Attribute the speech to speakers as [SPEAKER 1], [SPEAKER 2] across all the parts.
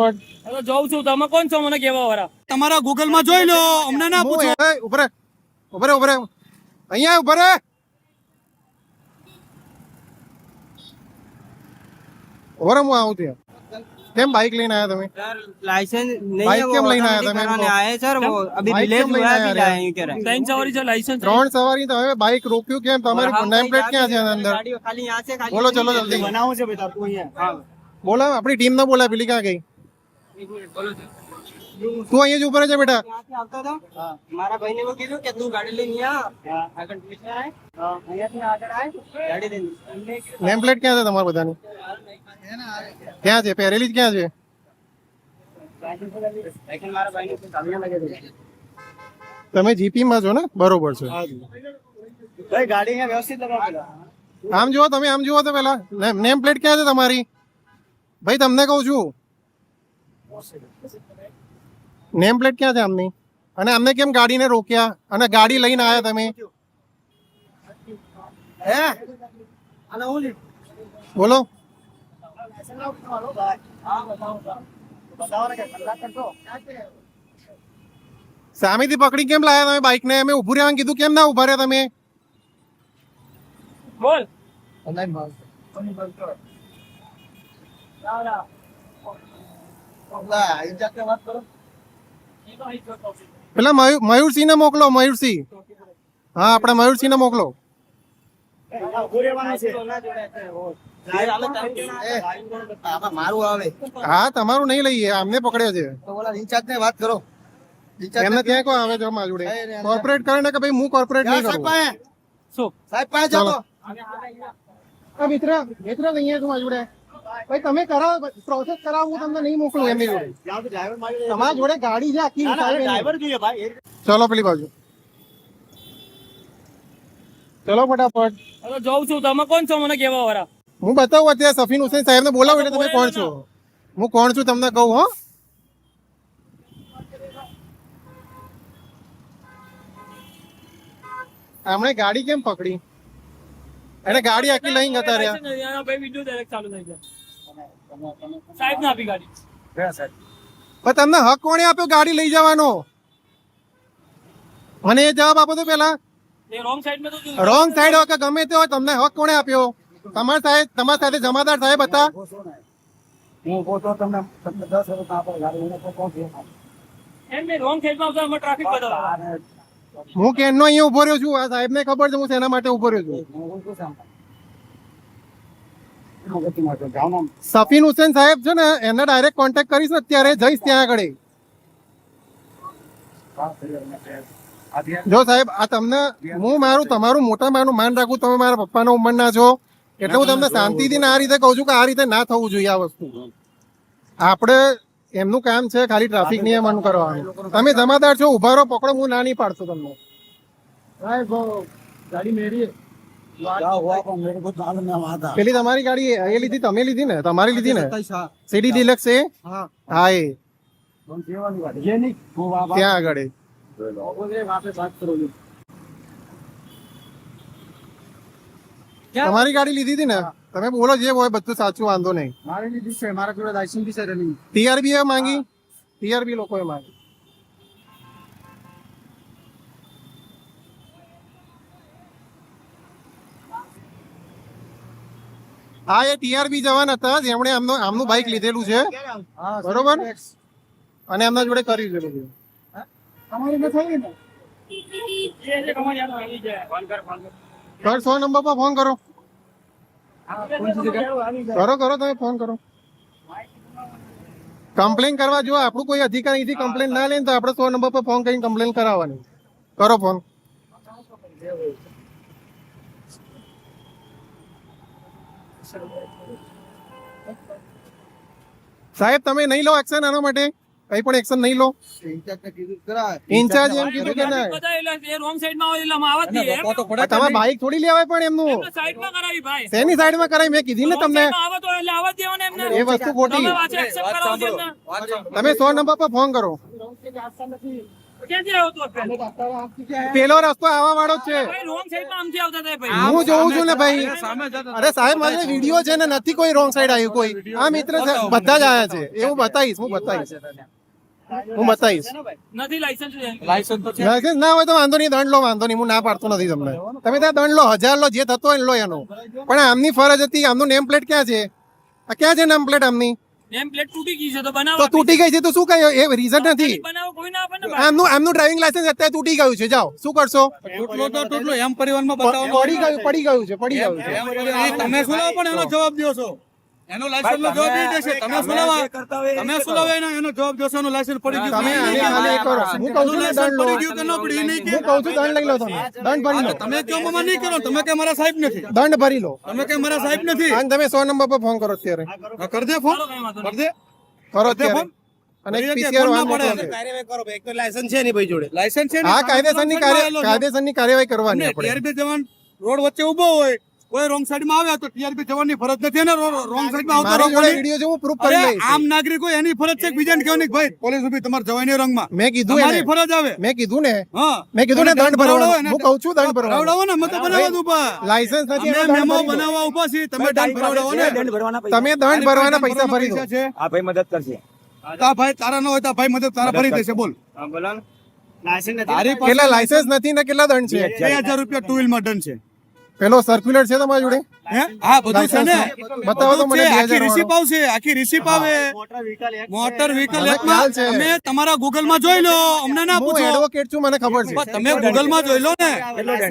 [SPEAKER 1] પણ છું. તમે કોણ છો? મને કેવા
[SPEAKER 2] તમારા ગૂગલમાં જોઈ લો. અમને ના પૂછો.
[SPEAKER 3] ઉભરે. ઉભરે અહીંયા હું આવું છું કેમ બાઇક લઈને આયા તમે?
[SPEAKER 4] લાયસન્સ કેમ લઈને
[SPEAKER 1] ત્રણ સવારી છે
[SPEAKER 3] હવે બાઇક રોક્યું કેમ? તમારી નેમ પ્લેટ ક્યાં છે અંદર? બોલો ચલો જલ્દી. બોલાવ આપણી ટીમ ના બોલાવ પેલી ક્યાં ગઈ? તું અહીંયા જ ઉપર છે બેટા.
[SPEAKER 4] આવતો હતો? મારા મેં કીધું કે તું ગાડી લઈને આગળ અહીંયાથી આગળ આય. ગાડી લઈને.
[SPEAKER 3] નેમ પ્લેટ ક્યાં છે તમારા બધાની? ક્યાં છે? પહેરેલી જ ક્યાં છે? તમે જીપી માં છો ને? બરોબર છે. આમ જુઓ તમે આમ જુઓ તો પેલા. નેમ પ્લેટ ક્યાં છે તમારી? ભાઈ તમને કહું છું. નેમ પ્લેટ ક્યાં છે આમની? અને અમને કેમ ગાડીને રોક્યા? અને ગાડી લઈને આવ્યા તમે?
[SPEAKER 2] હે?
[SPEAKER 3] બોલો. સામેથી પકડી કેમ લાયા તમે બાઇક ને અમે ઉભું રહેવાનું કીધું. કેમ ના ઊભા રહ્યા તમે?
[SPEAKER 1] બોલ.
[SPEAKER 2] ઓનલાઈન ભાવ
[SPEAKER 3] પેલા મયુર મયુરસિંહ ને મોકલો મયુરસિંહ. હા આપણે મયુરસિંહ ને મોકલો હા તમારું નહીં લઈએ અમને પકડ્યો છે.
[SPEAKER 2] ઇન્ચાર્જ ને વાત કરો.
[SPEAKER 3] એમને ત્યાં કોઈ આવે છે મારા જોડે. કોર્પોરેટ કરે ને કે ભાઈ હું કોર્પોરેટ નહીં
[SPEAKER 2] સાહેબ
[SPEAKER 3] કરું
[SPEAKER 2] સાહેબ પાસે
[SPEAKER 3] ચાલો. મિત્ર મિત્ર અહીંયા છું મારી જોડે. ભાઈ તમે કરાવો પ્રોસેસ કરાવો હું તમને નહીં મોકલું એમની જોડે. તમારા જોડે ગાડી છે આખી
[SPEAKER 2] ડ્રાઈવર જોઈએ ભાઈ
[SPEAKER 3] ચલો પેલી બાજુ. ચલો ફટાફટ.
[SPEAKER 1] હવે જોઉં છું તમે કોણ છો મને કેવા વાળા?
[SPEAKER 3] હું બતાવું અત્યારે સફીન હુસેન સાહેબ ને બોલાવું એટલે તમે કોણ છો? હું કોણ છું તમને કહું હો? એમણે ગાડી કેમ પકડી? એને ગાડી આખી લઈને જતા રહ્યા.
[SPEAKER 1] ભાઈ વિડિયો ડાયરેક્ટ ચાલુ થઈ જાય. સાહેબ ના આપી ગાડી.
[SPEAKER 3] પણ તમને હક કોણે આપ્યો ગાડી લઈ જવાનો? મને એ જવાબ આપો તો પેલા
[SPEAKER 1] રોંગ સાઈડમાં
[SPEAKER 3] રોંગ સાઈડ હોય કે ગમે તે હોય તમને હક કોણે આપ્યો? તમારા સાહેબ તમારા સાથે જમાદાર સાહેબ હતા.
[SPEAKER 2] હું પોતો તમને તમને દસ વર્ષ આપો ગાડી હું કોણ
[SPEAKER 1] એમ નહીં રોંગ સાઈડમાં આવતા અમે ટ્રાફિક બતાવો
[SPEAKER 3] હું કેનનો અહીંયા ઊભો રહ્યો છું આ સાહેબને ખબર છે હું શેના માટે ઊભો રહ્યો છું
[SPEAKER 2] હું શું સાંભળ હું ગતિ માં છું જાઓ ને
[SPEAKER 3] સફીન હુસેન સાહેબ છે ને એને ડાયરેક્ટ કોન્ટેક્ટ કરીશ ને, અત્યારે જઈશ ત્યાં આગળ જો સાહેબ, આ તમને, હું મારું, તમારું મોટા માનું માન રાખું, તમે મારા પપ્પાના ઉંમરના છો, એટલે હું તમને શાંતિથી આ રીતે કહું છું કે આ રીતે ના થવું જોઈએ આ વસ્તુ. આપણે, એમનું કામ છે ખાલી ટ્રાફિક નિયમન કરવાનું. તમે જમાદાર છો, ઊભા રહો, પકડો, હું ના નહીં પાડતો તમને.
[SPEAKER 2] ગાડી મેરી क्या हुआ पर मेरे को मालूम नहीं वहाँ था
[SPEAKER 3] પેલી તમારી ગાડી એ લીધી તમે લીધી ને તમારી લીધી ને
[SPEAKER 2] हाँ
[SPEAKER 3] સીડી ડિલક્સ છે
[SPEAKER 2] हाँ
[SPEAKER 3] હા એ
[SPEAKER 2] कौन सी वाली गाड़ी ये नहीं वो वहाँ बात
[SPEAKER 3] ત્યાં આગળ એ.
[SPEAKER 2] बोले वहाँ पे बात करोगे
[SPEAKER 3] તમારી ગાડી લીધી હતી ને તમે બોલો જે હોય બધું સાચું વાંધો નહીં
[SPEAKER 2] મારે લીધી છે મારા જોડે લાયસન્સ બી છે રનિંગ
[SPEAKER 3] ટીઆરબી એ માંગી ટીઆરબી લોકોએ માંગી હા એ ટીઆરબી જવાન હતા. જેમણે આમનો આમનું બાઇક લીધેલું છે. બરોબર? અને એમના જોડે
[SPEAKER 1] કરી દીધેલું છે
[SPEAKER 3] સર સો નંબર પર ફોન કરો. કરો કરો તમે ફોન કરો. કમ્પ્લેન કરવા જો આપણું કોઈ અધિકાર અહીંથી કમ્પ્લેન ના લે તો આપણે સો નંબર પર ફોન કરીને કમ્પ્લેન કરાવવાની. કરો ફોન સાહેબ તમે નહીં લો એક્શન આના માટે? કઈ પણ એક્શન નહીં લો. ઇન્ચાર્જ એમ કીધું કે ના. તમે બાઇક થોડી લેવાય પણ એમનું? તેની સાઈડમાં કરાવી મેં કીધી ને તમને. એ વસ્તુ ખોટી.
[SPEAKER 1] તમે
[SPEAKER 3] સો નંબર પર ફોન કરો. પેલો રસ્તો આવવા વાળો જ છે. હું જોઉં છું ને ભાઈ. અરે સાહેબ મારે વીડિયો છે ને નથી કોઈ રોંગ સાઈડ આવ્યું કોઈ. આ મિત્ર બધા જ આવ્યા છે. એ હું બતાવીશ હું બતાવીશ. હું બતાવીશ.
[SPEAKER 1] નથી લાયસન્સ
[SPEAKER 2] લાયસન્સ તો છે.
[SPEAKER 3] લાયસન્સ ના હોય તો વાંધો નહીં દંડ લો વાંધો નહીં હું ના પાડતો નથી તમને. તમે ત્યાં દંડ લો હજાર લો જે થતો હોય લો એનો. પણ આમની ફરજ હતી આમનું નેમ પ્લેટ ક્યાં છે? આ ક્યાં છે નેમ પ્લેટ આમની?
[SPEAKER 1] નેમ પ્લેટ તૂટી ગઈ છે તો
[SPEAKER 3] તો તૂટી ગઈ છે તો શું કહ્યું એ રીઝન નથી.
[SPEAKER 1] બનાવો કોઈ ના આપણને ભાઈ.
[SPEAKER 3] આમનું આમનું ડ્રાઇવિંગ લાયસન્સ અત્યારે તૂટી ગયું છે જાઓ. શું કરશો?
[SPEAKER 2] તૂટલો તો તૂટલો એમ પરિવારમાં
[SPEAKER 3] પડી ગયું પડી ગયું છે પડી ગયું છે.
[SPEAKER 2] તમે શું પણ એનો જવાબ દો છો. એનો લાયસન્સ નો જવાબ નહીં દેશે. તમે સુલાવા તમે સુલાવા એનો એનો જવાબ દેશો એનો લાયસન્સ પડી ગયું.
[SPEAKER 3] તમે આને ખાલી કરો. હું કહું છું દંડ
[SPEAKER 2] પડી ગયું કે ન પડી નહીં કે
[SPEAKER 3] હું કહું છું દંડ લઈ લો તમે. દંડ ભરી લો.
[SPEAKER 2] તમે કેમ મમા નહીં કરો? તમે કે મારા સાહેબ નથી.
[SPEAKER 3] દંડ ભરી લો.
[SPEAKER 2] તમે કે મારા સાહેબ નથી.
[SPEAKER 3] અને તમે સો નંબર પર ફોન કરો અત્યારે.
[SPEAKER 2] કર. દે ફોન કર દે.
[SPEAKER 3] કરો અત્યારે.
[SPEAKER 2] ફોન.
[SPEAKER 3] અને
[SPEAKER 2] ભરી દે,
[SPEAKER 3] પીસીઆર
[SPEAKER 2] ફોન ના
[SPEAKER 3] એક
[SPEAKER 2] તો
[SPEAKER 3] લાયસન્સ છે.
[SPEAKER 2] લાયસન્સ છે ને?
[SPEAKER 3] હા કાયદેસરની કાર્ય કાયદેસરની કાર્યવાહી કરવાની આપણે.
[SPEAKER 2] બે જવાન રોડ વચ્ચે ઊભો હોય. કોઈ રોંગ સાઈડમાં આવે તો ટીઆરપી જવાની ફરજ નથી ને રોંગ સાઈડમાં આવતો
[SPEAKER 3] મારી જોડે વીડિયો છે હું પ્રૂફ કરી લઈશ.
[SPEAKER 2] આમ નાગરિકો એની ફરજ છે બીજાને કહેવાની કે ભાઈ પોલીસ ઊભી તમારે જવાની રંગમાં.
[SPEAKER 3] મેં કીધું એને.
[SPEAKER 2] ફરજ આવે.
[SPEAKER 3] મેં કીધું ને.
[SPEAKER 2] હા.
[SPEAKER 3] મેં કીધું ને
[SPEAKER 2] તમે
[SPEAKER 3] દંડ ભરવાનો.
[SPEAKER 2] ને.
[SPEAKER 3] હું કહું છું દંડ ભરવાનો.
[SPEAKER 2] ભરાવડાવો ને મત બનાવવા ઊભા.
[SPEAKER 3] લાયસન્સ નથી
[SPEAKER 2] અમે મેમો બનાવવા ઊભા છે તમે દંડ ભરાવડાવો ને.
[SPEAKER 3] તમે દંડ ભરવાના પૈસા ભરી દો.
[SPEAKER 2] છે.
[SPEAKER 4] આ ભાઈ મદદ કરશે
[SPEAKER 2] તા ભાઈ તારા ન હોય તા ભાઈ મદદ તારા ભરી દેશે બોલ.
[SPEAKER 4] હા બોલો. લાયસન્સ નથી.
[SPEAKER 3] કેટલા લાયસન્સ નથી ને કેટલા દંડ છે?
[SPEAKER 2] બે હજાર રૂપિયા ટુ વ્હીલમાં દંડ છે.
[SPEAKER 3] પેલો સર્ક્યુલર છે તમારી જોડે?
[SPEAKER 2] હે? બધું છે ને?
[SPEAKER 3] બતાવો તો મને
[SPEAKER 2] આખી રિસીપ આવશે આખી રિસીપ આવે.
[SPEAKER 4] મોટર વ્હીકલ એક
[SPEAKER 2] મોટર વ્હીકલ
[SPEAKER 3] મને
[SPEAKER 2] એક્ટમાં તમે તમારા ગૂગલમાં જોઈ લો અમને ના પૂછો.
[SPEAKER 3] એડવોકેટ છું મને ખબર છે.
[SPEAKER 2] તમે ગૂગલમાં જોઈ લો ને.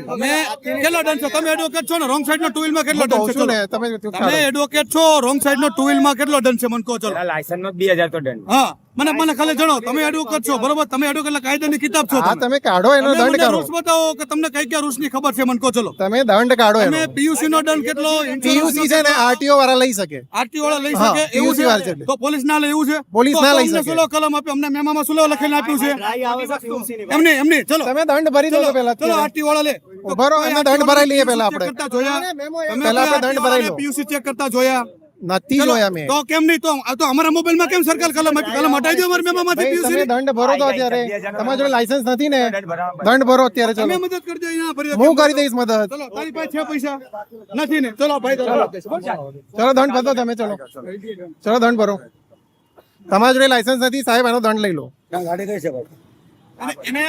[SPEAKER 2] તમે કેટલો ડન છો? તમે એડવોકેટ છો ને? રોંગ સાઈડ નો ટુ માં કેટલો ડન છો?
[SPEAKER 3] તમે
[SPEAKER 2] તમે એડવોકેટ છો રોંગ સાઈડ નો ટુ માં કેટલો ડન છે? મને કહો ચલો.
[SPEAKER 4] લાયસન્સ નો 2000 તો ડન
[SPEAKER 2] હા મને મને ખાલી જણાવો. તમે એડવોકેટ છો બરોબર? તમે એડવોકેટ એટલે કાયદાની કિતાબ છો
[SPEAKER 3] હા
[SPEAKER 2] તમે.
[SPEAKER 3] કાઢો એનો દંડ કરો.
[SPEAKER 2] રૂલ્સ બતાવો કે તમને કઈ કયા રૂલ્સની ખબર છે? મને કહો ચલો.
[SPEAKER 3] તમે દંડ કાઢો એનો.
[SPEAKER 2] તમે પીયુસી નો દંડ કેટલો
[SPEAKER 3] પીયુસી છે ને આરટીઓ વાળા લઈ શકે.
[SPEAKER 2] આરટી વાળા લઈ શકે એવું છે?
[SPEAKER 3] છે.
[SPEAKER 2] તો પોલીસ ના લે એવું છે?
[SPEAKER 3] પોલીસ ના લઈ શકે.
[SPEAKER 2] સુલો કલમ આપે અમને મેમામાં સુલો લખીને આપ્યું છે.
[SPEAKER 4] એમને
[SPEAKER 2] એમની એમની ચલો.
[SPEAKER 3] તમે દંડ ભરી દો પેલા
[SPEAKER 2] ચલો આરટી વાળા લે.
[SPEAKER 3] ભરો દંડ ભરાઈ લઈએ પહેલા આપણે.
[SPEAKER 2] જોયા.
[SPEAKER 3] પહેલા આપણે દંડ ભરાઈ લો.
[SPEAKER 2] પીયુસી ચેક કરતા જોયા.
[SPEAKER 3] નથી
[SPEAKER 2] ચલો,
[SPEAKER 3] જોયા મેં.
[SPEAKER 2] તો કેમ નહીં? તો આ તો અમારા મોબાઈલમાં કેમ સરકાર કલમ આપી? કલમ હટાઈ દો અમારા મેમામાંથી
[SPEAKER 3] ભાઈ
[SPEAKER 2] પીયુસી
[SPEAKER 3] તમે દંડ ભરો તો અત્યારે. તમારા જોડે લાયસન્સ નથી ને.
[SPEAKER 4] દંડ
[SPEAKER 3] ભરો અત્યારે
[SPEAKER 2] તમે
[SPEAKER 3] ચલો.
[SPEAKER 2] મદદ કરજો અહીંયા ફરી
[SPEAKER 3] હું કરી દઈશ મદદ.
[SPEAKER 2] ચલો તારી પાસે છે પૈસા? નથી ને? ચલો ભાઈ ચલો.
[SPEAKER 3] ચલો દંડ ભરો તમે ચલો. ચલો દંડ ભરો. તમારા જોડે લાયસન્સ નથી સાહેબ એનો દંડ લઈ લો.
[SPEAKER 2] અને એને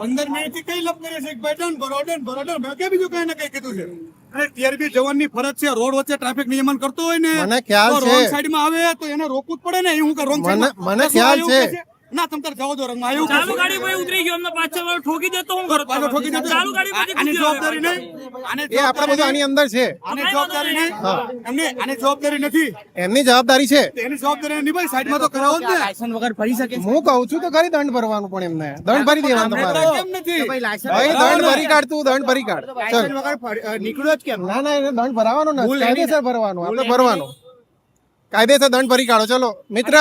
[SPEAKER 2] પંદર મિનિટથી કઈ લપ કરે છે? કે ભાઈ દંડ ભરો દંડ ભરો દંડ કે બીજું કઈ ને કઈ કીધું છે? અને ટીઆરપી જવાનની ફરજ છે રોડ વચ્ચે ટ્રાફિક નિયમન કરતો હોય ને
[SPEAKER 3] મને ખ્યાલ છે.
[SPEAKER 2] આવે તો એને રોકવું જ પડે ને એ હું કે
[SPEAKER 3] મને- ખ્યાલ છે.
[SPEAKER 2] ના તમ તાર જવા દો રંગમાં. આવ્યું
[SPEAKER 1] ચાલુ ગાડી ભાઈ ઉતરી ગયો? અમને પાંચ છ વાર ઠોકી દેતો હું ઘર
[SPEAKER 2] પાછો ઠોકી દેતો.
[SPEAKER 1] ચાલુ ગાડી પછી
[SPEAKER 2] આની જવાબદારી નહીં. આને
[SPEAKER 3] એ આપણા બધું આની અંદર છે.
[SPEAKER 2] આની જવાબદારી નહીં. એમને આની જવાબદારી નથી.
[SPEAKER 3] એમની જવાબદારી છે.
[SPEAKER 2] એની જવાબદારી નિભાઈ સાઈડમાં તો કરાવો જ ને.
[SPEAKER 4] લાયસન્સ વગર ફરી શકે
[SPEAKER 3] હું કહું છું તો ખરી દંડ ભરવાનું પણ એમને. દંડ ભરી દેવાનું તમારે.
[SPEAKER 2] કેમ નથી?
[SPEAKER 3] ભાઈ દંડ ભરી કાઢ તું દંડ ભરી કાઢ. ચલ.
[SPEAKER 4] નીકળ્યો જ કેમ?
[SPEAKER 3] ના ના એને દંડ ભરવાનો નથી કાયદેસર ભરવાનો. આપણે ભરવાનો. કાયદેસર દંડ ભરી કાઢો. ચલો મિત્ર.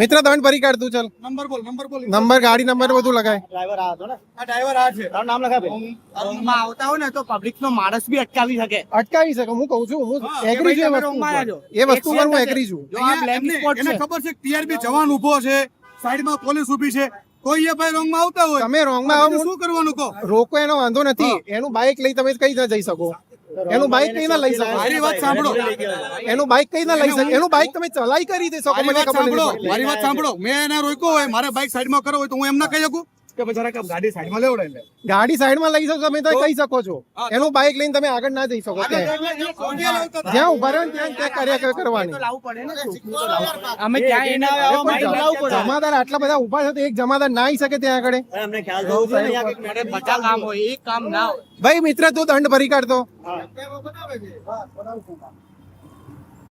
[SPEAKER 3] મિત્ર તમે ભરી કાઢ તું ચલ.
[SPEAKER 2] નંબર બોલ નંબર બોલ.
[SPEAKER 3] નંબર ગાડી નંબર બધું લગાય.
[SPEAKER 4] ડ્રાઈવર આ હતો ને?
[SPEAKER 2] આ ડ્રાઈવર આ છે.
[SPEAKER 4] તારું નામ લખા ભાઈ. રોંગમાં આવતા હોય ને તો પબ્લિક નો માણસ બી અટકાવી શકે.
[SPEAKER 3] અટકાવી શકે હું કહું છું હું એગ્રી છું એ વસ્તુ પર હું એગ્રી છું.
[SPEAKER 4] જો આ બ્લેક સ્પોટ
[SPEAKER 2] એને
[SPEAKER 4] છે.
[SPEAKER 2] ખબર છે ટીઆરબી જવાન ઊભો છે સાઈડમાં પોલીસ ઊભી છે. કોઈ એ ભાઈ રોંગમાં આવતા હોય?
[SPEAKER 3] તમે રોંગમાં આવો
[SPEAKER 2] તો શું કરવાનું કહો?
[SPEAKER 3] રોકો એનો વાંધો નથી. એનું બાઇક લઈ તમે કઈ ના જઈ શકો? એનું બાઇક કઈ ના લઈ શકો?
[SPEAKER 2] મારી વાત સાંભળો.
[SPEAKER 3] એનું બાઇક કઈ ના લઈ શકો? એનું બાઇક તમે ચલાઈ કરી
[SPEAKER 2] દેશો
[SPEAKER 3] મને ખબર
[SPEAKER 2] સાંભળો. મારી વાત સાંભળો. મેં એને રોક્યો હોય મારે બાઇક સાઈડમાં કરો હોય તો હું એમ ના કહી શકું? કે બચારા જરાક ગાડી સાઈડમાં લેવડે લે.
[SPEAKER 3] ગાડી સાઈડમાં લઈ શકો તમે તો કહી શકો છો. એનું બાઇક લઈને તમે આગળ ના જઈ શકો જ્યાં ઊભા રહ્યો ત્યાં ત્યાં કર્યા કરવાની.
[SPEAKER 4] લાવવું પડે ને શું? અમે ક્યાં એના
[SPEAKER 3] જમાદાર આટલા બધા ઊભા છે તો એક જમાદાર ના આવી શકે ત્યાં આગળ.
[SPEAKER 4] અમને ખ્યાલ કામ હોય એક કામ ના હોય.
[SPEAKER 3] ભાઈ મિત્ર તું દંડ ભરી કાઢતો.